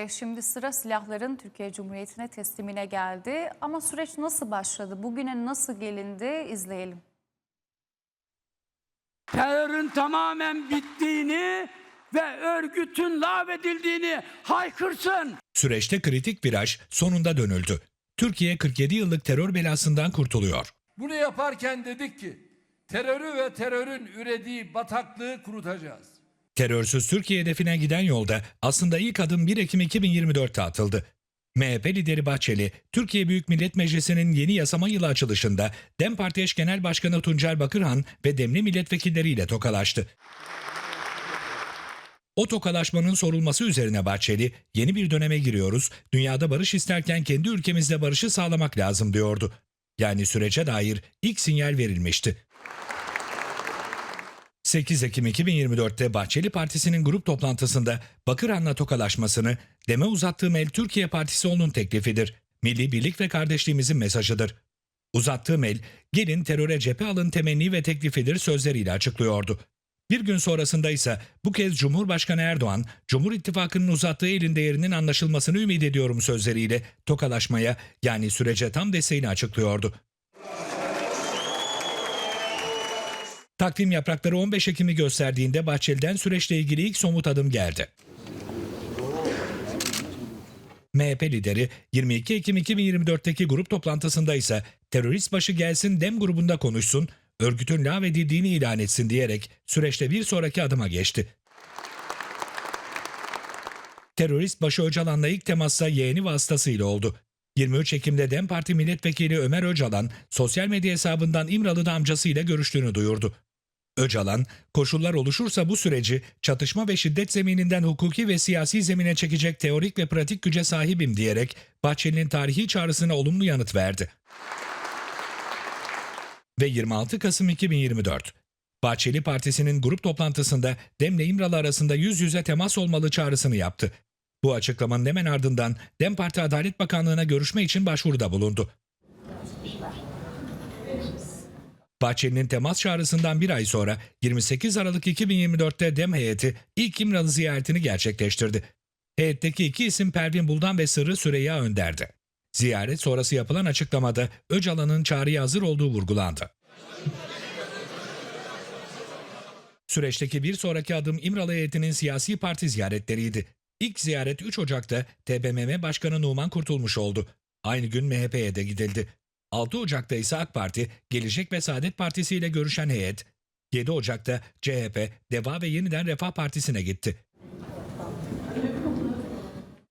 E, Şimdi sıra silahların Türkiye Cumhuriyeti'ne teslimine geldi. Ama süreç nasıl başladı? Bugüne nasıl gelindi? İzleyelim. terörün tamamen bittiğini ve örgütün lağvedildiğini haykırsın. Süreçte kritik viraj sonunda dönüldü. Türkiye 47 yıllık terör belasından kurtuluyor. Bunu yaparken dedik ki terörü ve terörün ürediği bataklığı kurutacağız. Terörsüz Türkiye hedefine giden yolda aslında ilk adım 1 Ekim 2024'te atıldı. MHP lideri Bahçeli, Türkiye Büyük Millet Meclisi'nin yeni yasama yılı açılışında DEM Parti eş genel başkanı Tuncer Bakırhan ve Demli milletvekilleriyle tokalaştı. O tokalaşmanın sorulması üzerine Bahçeli, yeni bir döneme giriyoruz, dünyada barış isterken kendi ülkemizde barışı sağlamak lazım diyordu. Yani sürece dair ilk sinyal verilmişti. 8 Ekim 2024'te Bahçeli Partisi'nin grup toplantısında Bakırhan'la tokalaşmasını deme uzattığım el Türkiye Partisi onun teklifidir. Milli birlik ve kardeşliğimizin mesajıdır. Uzattığım el gelin teröre cephe alın temenni ve teklifidir sözleriyle açıklıyordu. Bir gün sonrasında ise bu kez Cumhurbaşkanı Erdoğan, Cumhur İttifakı'nın uzattığı elin değerinin anlaşılmasını ümit ediyorum sözleriyle tokalaşmaya yani sürece tam desteğini açıklıyordu. Takvim yaprakları 15 Ekim'i gösterdiğinde Bahçeli'den süreçle ilgili ilk somut adım geldi. MHP lideri 22 Ekim 2024'teki grup toplantısında ise terörist başı gelsin dem grubunda konuşsun, örgütün lağvedildiğini ilan etsin diyerek süreçte bir sonraki adıma geçti. Terörist başı Öcalan'la ilk temasta yeğeni vasıtasıyla oldu. 23 Ekim'de DEM Parti milletvekili Ömer Öcalan sosyal medya hesabından İmralı'da amcasıyla görüştüğünü duyurdu. Öcalan, koşullar oluşursa bu süreci çatışma ve şiddet zemininden hukuki ve siyasi zemine çekecek teorik ve pratik güce sahibim diyerek Bahçeli'nin tarihi çağrısına olumlu yanıt verdi. Ve 26 Kasım 2024. Bahçeli Partisi'nin grup toplantısında Demle İmralı arasında yüz yüze temas olmalı çağrısını yaptı. Bu açıklamanın hemen ardından Dem Parti Adalet Bakanlığı'na görüşme için başvuruda bulundu. Bahçeli'nin temas çağrısından bir ay sonra 28 Aralık 2024'te DEM heyeti ilk İmralı ziyaretini gerçekleştirdi. Heyetteki iki isim Pervin Buldan ve Sırrı Süreyya Önder'di. Ziyaret sonrası yapılan açıklamada Öcalan'ın çağrıya hazır olduğu vurgulandı. Süreçteki bir sonraki adım İmralı heyetinin siyasi parti ziyaretleriydi. İlk ziyaret 3 Ocak'ta TBMM Başkanı Numan Kurtulmuş oldu. Aynı gün MHP'ye de gidildi. 6 Ocak'ta ise AK Parti, Gelecek ve Saadet Partisi ile görüşen heyet, 7 Ocak'ta CHP, Deva ve Yeniden Refah Partisi'ne gitti.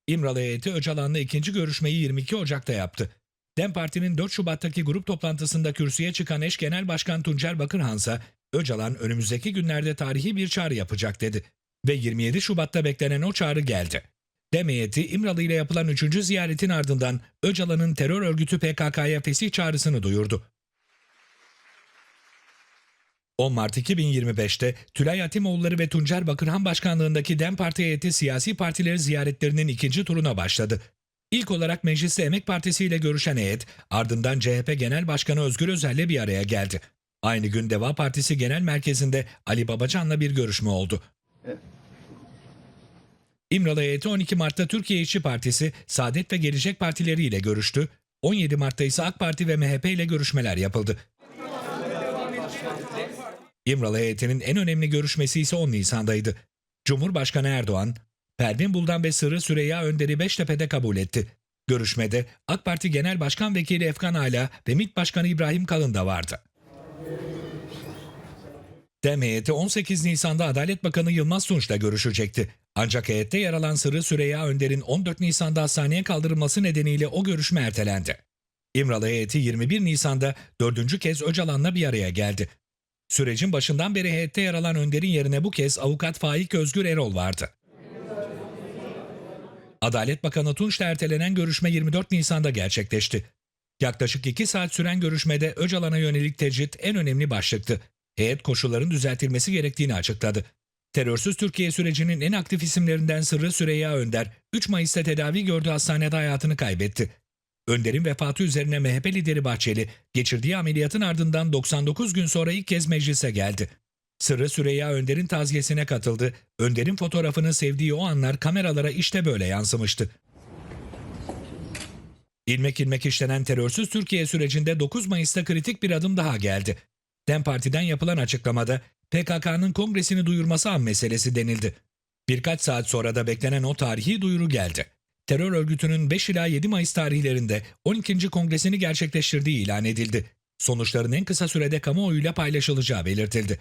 İmralı heyeti Öcalan'la ikinci görüşmeyi 22 Ocak'ta yaptı. DEM Parti'nin 4 Şubat'taki grup toplantısında kürsüye çıkan eş genel başkan Tuncer Bakırhansa, Öcalan önümüzdeki günlerde tarihi bir çağrı yapacak dedi. Ve 27 Şubat'ta beklenen o çağrı geldi. DEM İmralı ile yapılan 3. ziyaretin ardından Öcalan'ın terör örgütü PKK'ya fesih çağrısını duyurdu. 10 Mart 2025'te Tülay Atimoğulları ve Tuncer Bakırhan başkanlığındaki DEM Parti heyeti siyasi partileri ziyaretlerinin ikinci turuna başladı. İlk olarak Mecliste Emek Partisi ile görüşen heyet, ardından CHP Genel Başkanı Özgür Özel'le bir araya geldi. Aynı gün Deva Partisi Genel Merkezi'nde Ali Babacan'la bir görüşme oldu. İmralı heyeti 12 Mart'ta Türkiye İşçi Partisi, Saadet ve Gelecek Partileri ile görüştü. 17 Mart'ta ise AK Parti ve MHP ile görüşmeler yapıldı. İmralı heyetinin en önemli görüşmesi ise 10 Nisan'daydı. Cumhurbaşkanı Erdoğan, Pervin Buldan ve Sırrı Süreyya Önder'i Beştepe'de kabul etti. Görüşmede AK Parti Genel Başkan Vekili Efkan Ala ve MİT Başkanı İbrahim Kalın da vardı. DEM heyeti 18 Nisan'da Adalet Bakanı Yılmaz Tunç'la görüşecekti. Ancak heyette yer alan Sırrı Süreyya Önder'in 14 Nisan'da hastaneye kaldırılması nedeniyle o görüşme ertelendi. İmralı heyeti 21 Nisan'da dördüncü kez Öcalan'la bir araya geldi. Sürecin başından beri heyette yer alan Önder'in yerine bu kez avukat Faik Özgür Erol vardı. Adalet Bakanı Tunç'la ertelenen görüşme 24 Nisan'da gerçekleşti. Yaklaşık 2 saat süren görüşmede Öcalan'a yönelik tecrit en önemli başlıktı. Heyet koşulların düzeltilmesi gerektiğini açıkladı. Terörsüz Türkiye sürecinin en aktif isimlerinden Sırrı Süreyya Önder, 3 Mayıs'ta tedavi gördüğü hastanede hayatını kaybetti. Önder'in vefatı üzerine MHP lideri Bahçeli, geçirdiği ameliyatın ardından 99 gün sonra ilk kez meclise geldi. Sırrı Süreyya Önder'in taziyesine katıldı. Önder'in fotoğrafını sevdiği o anlar kameralara işte böyle yansımıştı. İlmek ilmek işlenen terörsüz Türkiye sürecinde 9 Mayıs'ta kritik bir adım daha geldi. DEM Parti'den yapılan açıklamada PKK'nın kongresini duyurması an meselesi denildi. Birkaç saat sonra da beklenen o tarihi duyuru geldi. Terör örgütünün 5 ila 7 Mayıs tarihlerinde 12. kongresini gerçekleştirdiği ilan edildi. Sonuçların en kısa sürede kamuoyuyla paylaşılacağı belirtildi.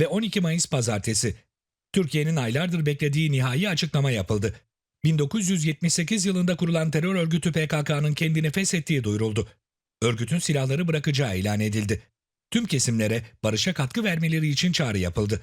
Ve 12 Mayıs pazartesi Türkiye'nin aylardır beklediği nihai açıklama yapıldı. 1978 yılında kurulan terör örgütü PKK'nın kendini feshettiği duyuruldu. Örgütün silahları bırakacağı ilan edildi. Tüm kesimlere barışa katkı vermeleri için çağrı yapıldı.